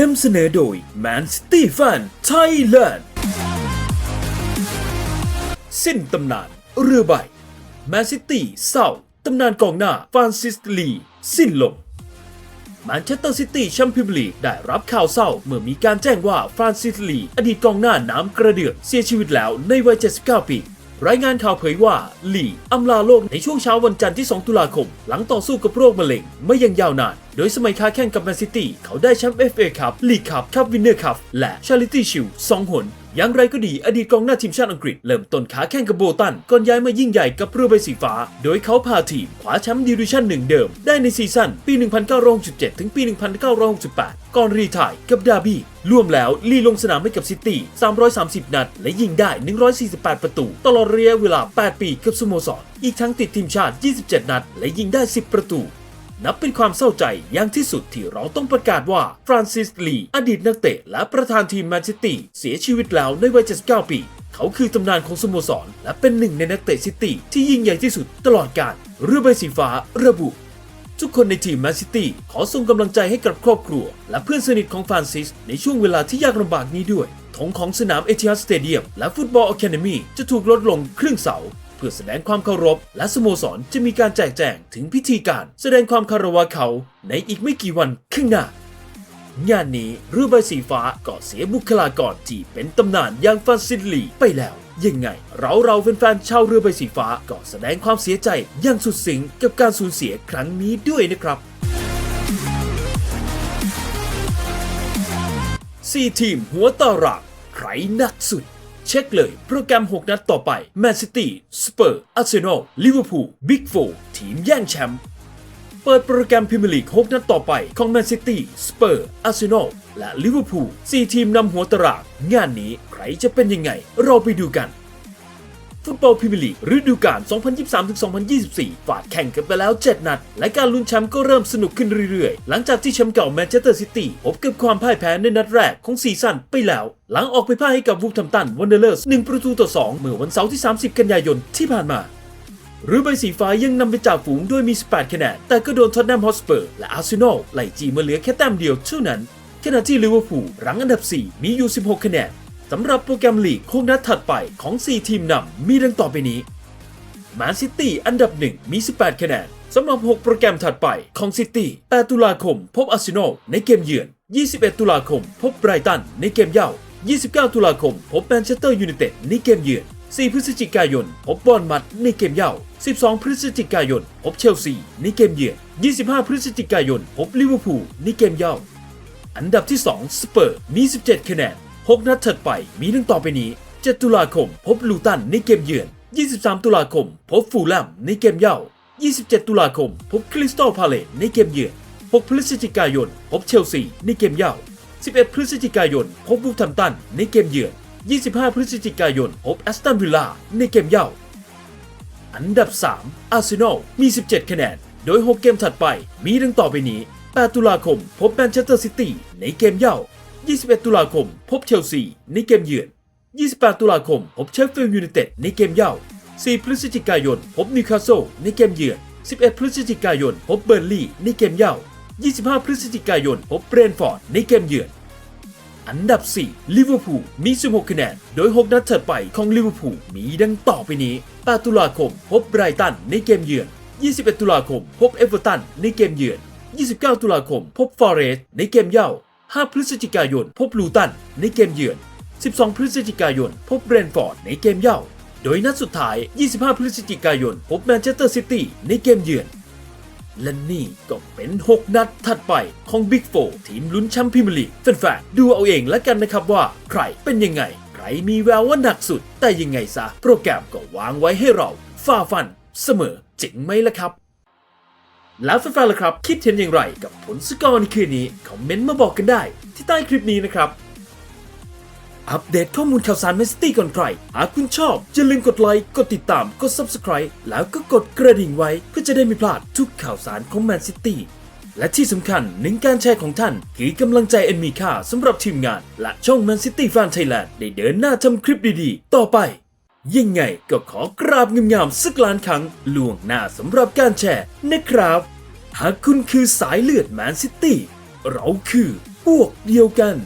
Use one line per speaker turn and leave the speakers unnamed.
นำเสนอโดย Man City Fan Thailand สิ้นตำนานเรือใบแมนซิตี้เศร้าตำนานกองหน้าฟรานซิสลี สิ้นลมแมนเชสเตอร์ซิตี้แชมเปี้ยนส์ลีกได้รับข่าวเศร้าเมื่อมีการแจ้งว่าฟรานซิสลี อดีตกองหน้าน้ำกระเดือกเสียชีวิตแล้วในวัย 79 ปี รายงานข่าวเผยว่าลีอำลาโลกในช่วงเช้าวันจันทร์ที่ 2 ตุลาคม หลังต่อสู้กับโรคมะเร็งไม่ยังยาวนาน โดยสมัยค้าแข่งกับแมนซิตี้เขาได้แชมป์เอฟเอคัพลีกคัพคัพวินเนอร์คัพและชาริตี้ชิลสองหน อย่างไรก็ดีอดีตกองหน้าทีมชาติอังกฤษ เริ่มต้นขาแข่งกับโบตัน ก่อนย้ายมายิ่งใหญ่กับเรือใบสีฟ้า โดยเขาพาทีมคว้าแชมป์ดิวิชั่นหนึ่งเดิม ได้ในซีซั่นปี 1967 ถึงปี 1968 ก่อนรีทายกับดาร์บี้รวมแล้วลีลงสนามให้กับซิตี้ 330 นัด และยิงได้ 148 ประตู ตลอดระยะเวลา 8 ปีกับสโมสร อีกทั้งติดทีมชาติ 27 นัด และยิงได้ 10 ประตู นับเป็นความเศร้าใจอย่างที่สุดที่เราต้องประกาศว่าฟรานซิสลีอดีตนักเตะและประธานทีมแมนซิตี้เสียชีวิตแล้วในวัย 79 ปี เขาคือตำนานของสโมสร และเป็นหนึ่งในนักเตะซิตี้ที่ยิ่งใหญ่ที่สุดตลอดกาลเรือใบสีฟ้าระบุทุกคนในทีมแมนซิตี้ขอส่งกำลังใจให้กับครอบครัว และเพื่อนสนิทของฟรานซิส ในช่วงเวลาที่ยากลำบากนี้ด้วยธงของสนามเอทิฮัดสเตเดียมและฟุตบอลอะคาเดมีจะถูกลดลงครึ่งเสา พื่อแสดงความเคารพ และสโมสรจะมีการแจกแจงถึงพิธีการ แสดงความคารวะเขาในอีกไม่กี่วันข้างหน้างานนี้เรือใบสีฟ้าก็เสียบุคลากรที่เป็นตำนานอย่างฟรานซิสลีไปแล้ว ยังไง เราเราแฟนๆชาวเรือใบสีฟ้าก็แสดงความเสียใจอย่างสุดซึ้งกับการสูญเสียครั้งนี้ด้วยนะครับ4ทีมหัวตารางใครหนักสุด เช็คเลยโปรแกรม 6 นัดต่อไปแมนซิตี้สเปอร์อาร์เซนอลลิเวอร์พูลบิ๊กโฟทีมแย่งแชมป์เปิดโปรแกรมพรีเมียร์ลีก 6 นัดต่อไปของแมนซิตี้สเปอร์อาร์เซนอลและลิเวอร์พูล4ทีมนำหัวตาราง งานนี้ใครจะเป็นยังไง เราไปดูกัน ฟุตบอลพรีเมียร์ลีกฤดูกาล 2023-2024 ฝาดแข่งกันไปแล้ว 7 นัด และการลุ้นแชมป์ก็เริ่มสนุกขึ้นเรื่อยๆ หลังจากที่แชมป์เก่าแมนเชสเตอร์ซิตี้พบกับความพ่ายแพ้ในนัดแรกของซีซั่นไปแล้ว หลังออกไปพ่ายให้กับวูฟแฮมตันวันเดอร์เลอร์ส1ประตูต่อ 2 เมื่อวันเสาร์ที่ 30 กันยายนที่ผ่านมาหรือใบสีฟ้ายังนำไปจากฝูงด้วยมี 18 คะแนน แต่ก็โดนท็อตแนมฮอสเปอร์และอาร์เซนอลไล่จีมาเหลือแค่แต้มเดียวเท่านั้น ขณะที่ลิเวอร์พูลรั้งอันดับ 4 มีอยู่ 16 คะแนน สำหรับโปรแกรมลีกคงนัดถัดไปของ 4 ทีมนำมีดังต่อไปนี้แมนซิตี้อันดับ 1 มี 18 คะแนนสำหรับ 6 โปรแกรมถัดไปของซิตี้ 8 ตุลาคม พบอาร์เซนอลในเกมเยือน 21 ตุลาคม พบไบรตันในเกมเย่า 29 ตุลาคม พบแมนเชสเตอร์ยูไนเต็ดในเกมเยือน 4 พฤศจิกายน พบบอลมัดในเกมเย่า 12 พฤศจิกายน พบเชลซีในเกมเยือน 25 พฤศจิกายน พบลิเวอร์พูลในเกมเย่า อันดับที่ 2 สเปอร์มี 17 คะแนน 6 นัดถัดไปมีดังต่อไปนี้ 7 ตุลาคม พบลูตันในเกมเยือน 23 ตุลาคม พบฟูลแลมในเกมเย่า 27 ตุลาคม พบคริสตัลพาเลตในเกมเยือน 6 พฤศจิกายน พบเชลซีในเกมเย่า 11 พฤศจิกายน พบวูฟแฮมตันในเกมเยือน 25 พฤศจิกายน พบแอสตันวิลล่าในเกมเย่า อันดับ 3 อาร์เซนอล มี 17 คะแนน โดย 6 เกมถัดไป มีดังต่อไปนี้ 8 ตุลาคม พบแมนเชสเตอร์ซิตี้ในเกมเย่า 21 ตุลาคม พบเชลซีในเกมเยือน 28 ตุลาคม พบเชฟฟิลด์ยูไนเต็ดในเกมเย่า 4 พฤศจิกายน พบนิวคาสเซิลในเกมเยือน 11 พฤศจิกายน พบเบอร์ลีย์ในเกมเย่า 25 พฤศจิกายน พบเบรนฟอร์ดในเกมเยือน อันดับ 4 ลิเวอร์พูล มี 16 คะแนน โดย 6 นัดถัดไปของลิเวอร์พูล มีดังต่อไปนี้ 8 ตุลาคม พบไบรตันในเกมเยือน 21 ตุลาคม พบเอเวอร์ตันในเกมเยือน 29 ตุลาคม พบฟอเรสต์ในเกมเย่า 5 พฤศจิกายน พบลูตันในเกมเยือน 12 พฤศจิกายน พบเบรนฟอร์ดในเกมเย่า โดยนัดสุดท้าย 25 พฤศจิกายน พบแมนเชสเตอร์ซิตี้ในเกมเยือน และนี่ก็เป็น 6 นัดถัดไปของบิ๊กโฟทีมลุ้นแชมป์พรีเมียร์ลีกแฟนๆดูเอาเองแล้วกันนะครับว่าใครเป็นยังไง ใครมีแววว่าหนักสุด แต่ยังไงซะ โปรแกรมก็วางไว้ให้เราฝ่าฟัน เสมอจริงไหมล่ะครับ แล้วแฟนๆล่ะครับ คิดเห็นอย่างไรกับผลสกอร์ในคืนนี้ คอมเมนต์มาบอกกันได้ ที่ใต้คลิปนี้นะครับ อัปเดตข้อมูลข่าวสารแมนซิตี้ก่อนใคร หากคุณชอบอย่าลืมกดไลค์ กดติดตาม กด Subscribe แล้วก็กดกระดิ่งไว้ เพื่อจะได้ไม่พลาดทุกข่าวสารของแมนซิตี้และที่สำคัญหนึ่งการแชร์ของท่านคือกำลังใจอันมีค่าสำหรับทีมงาน และช่อง Man City Fan Thailand ได้เดินหน้าทำคลิปดีๆ ต่อไป ยังไงก็ขอกราบงามๆสักล้านครั้งล่วงหน้าสำหรับการแชร์นะครับ หากคุณคือสายเลือดแมนซิตี้เราคือพวกเดียวกัน